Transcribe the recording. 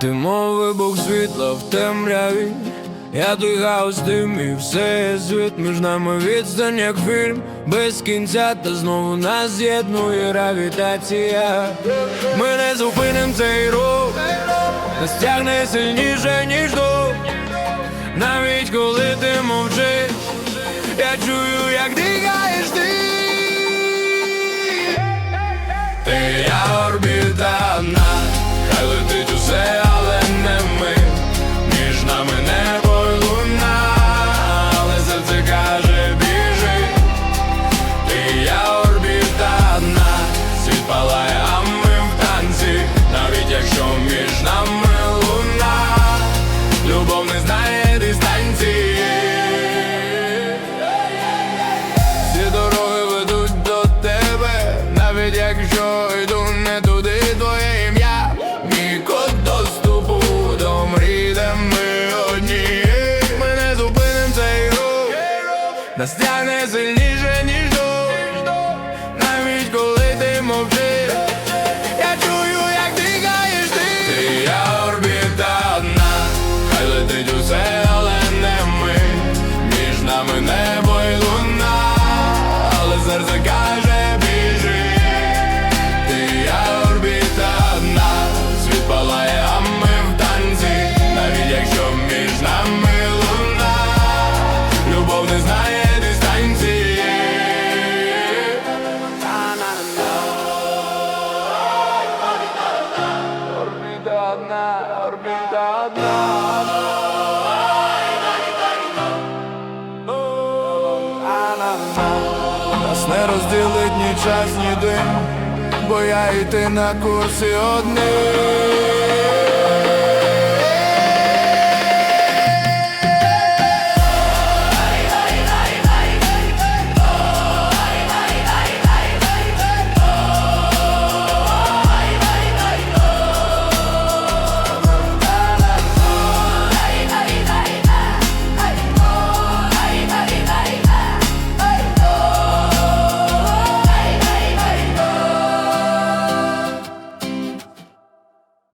Димовий вибух світла в темряві, я дигав з дим і все звіт між нами відстань, як фільм без кінця, та знову нас з'єднує гравітація. Ми не зупиним цей рух, нас тягне сильніше, ніж до болить, коли ти мовчиш Я чую, як дихаєш нас тяне одна, орбіта одна. Нас не розділить ні час, ні дим, бо я йти на курсі одним.